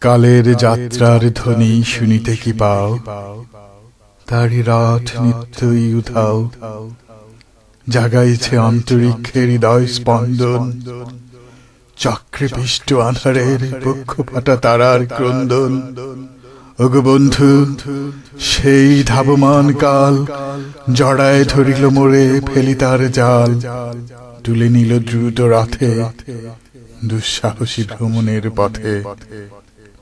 কালের যাত্রার ধ্বনি শুনিতে কি পাও? তারি রথ নিত্যই উধাও। জাগাইছে অন্তরিক্ষের হৃদয় স্পন্দন। চক্রে পিষ্ট আধারের পক্ষ ফাটা তারার ক্রন্দন। ওগো বন্ধু, সেই ধাবমান কাল জড়ায় ধরিল মোরে ফেলি তার জাল। তুলে নিল দ্রুত রাথে দুঃসাহসী ভ্রমণের পথে।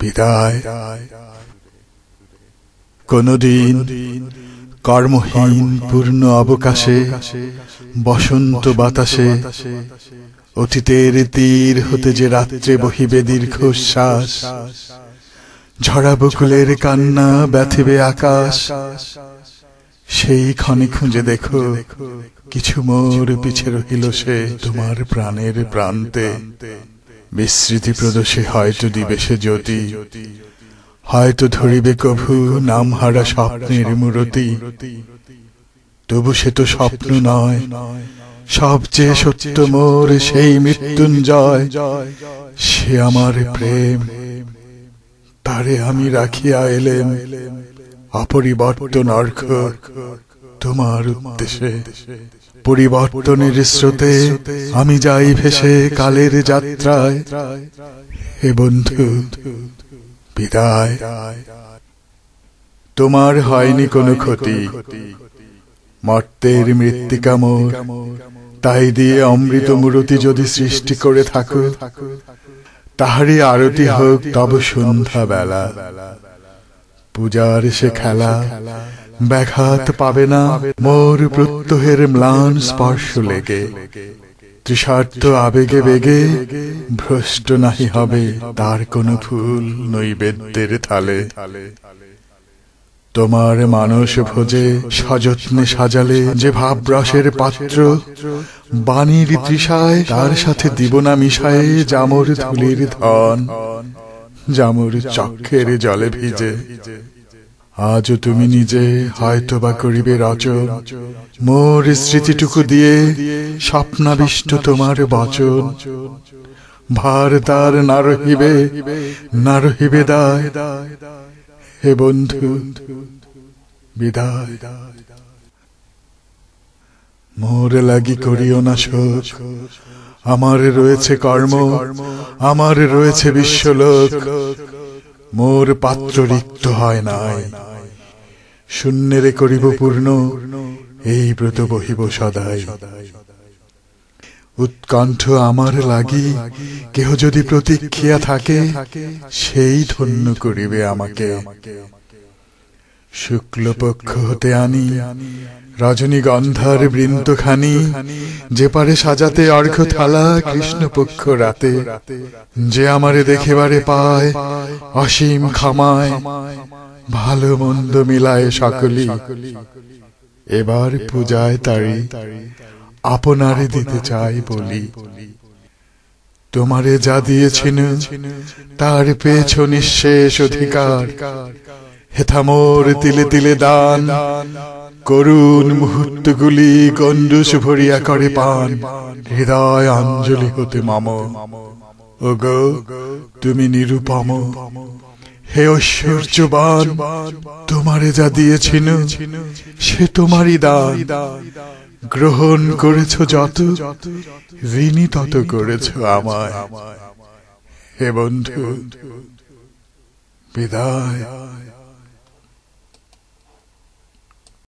বিদায়। কোনদিন কর্মহীন পূর্ণ অবকাশে, বসন্ত বাতাসে, অতীতের তীর হতে যে রাত্রে বহিবে দীর্ঘশ্বাস, ঝরা বকুলের কান্না ব্যথিবে আকাশ, সেই ক্ষণে খুঁজে দেখো কিছু মোর পিছে রহিল সে তোমার প্রাণের প্রান্তে। বিস্মৃতি প্রদোষে হয়তো দিবে সে জ্যোতি। হয়তো ধরিবে কভু নামহারা স্বপ্নের মূরতি। তবু সে তো স্বপ্ন নয়। সবচেয়ে সত্য মোর সেই মৃত্যুঞ্জয়। সে আমার প্রেম। তারে আমি রাখিয়া এলেম। অপরিবর্তন অর্ঘ তোমার উদ্দেশ্যে, পরিবর্তনের স্রোতে আমি যাই ভেসে কালের যাত্রায়। হে বন্ধু, বিদায়। তোমার হয়নি কোনো ক্ষতি। মর্তের মৃত্তিকা মোর। তাই দিয়ে অমৃত মূরতি যদি সৃষ্টি করে থাকো, তাহারই আরতি হোক তব সন্ধ্যা বেলা পূজার সে খেলা ব্যাঘাত পাবে না। মোর প্রত্যহের ম্লান স্পর্শ লেগে। তৃষার্থ আবেগে বেগে ভ্রষ্ট নাহি হবে। তার কোন ফুল নৈবেদ্যের থালে। তোমার মানস ভোজে সযত্নে সাজালে যে ভাবরসের পাত্র বাণীর তৃষায় তার সাথে দিব না মিশায়ে জামর ধুলির ধন। জামর চক্ষের জলে ভিজে। আজও তুমি নিজে হয়তো বা করিবে রচন। মোর স্মৃতিটুকু দিয়ে স্বপ্নাবিষ্ট তোমার বচন। ভার তার না রহিবে দায়। হে বন্ধু, বিদায়। মোর লাগি করিও না শোক। আমার রয়েছে কর্ম আমার রয়েছে বিশ্বলোক। মোর পাত্র রিক্ত হয় নাই। শূন্যেরে করিব পূর্ণ এই ব্রত বহিব সদাই। উৎকণ্ঠ আমার লাগি কেহ যদি প্রতীক্ষিয়া থাকে সেই ধন্য করিবে আমাকে। শুক্লপক্ষ হতে আনি রজনীগন্ধার বৃন্তখানি যে পারে সাজাতে অর্ঘ থালা কৃষ্ণপক্ষ রাতে যে আমারে দেখেবারে পায় অসীম ক্ষমায় ভালো মন্দ মিলায় সকলি। এবার পূজায় তারি আপনারে দিতে চাই বলি। তোমারে যা দিয়েছিল তার পেয়েছ নিঃশেষ অধিকার। হেথামোর তিলে তিলে দান। করুণ মুহূর্তগুলি গণ্ডুষ ভরিয়া করে পান। হৃদয় অঞ্জলি হতে মাম। ও গো তুমি নিরুপম। হে ঐশ্বর্যবান, তোমারে যা দিয়েছিল, সে তোমারই দান। গ্রহণ করেছ যত ঋণী তত করেছ আমায়। হে বন্ধু, বিদায়।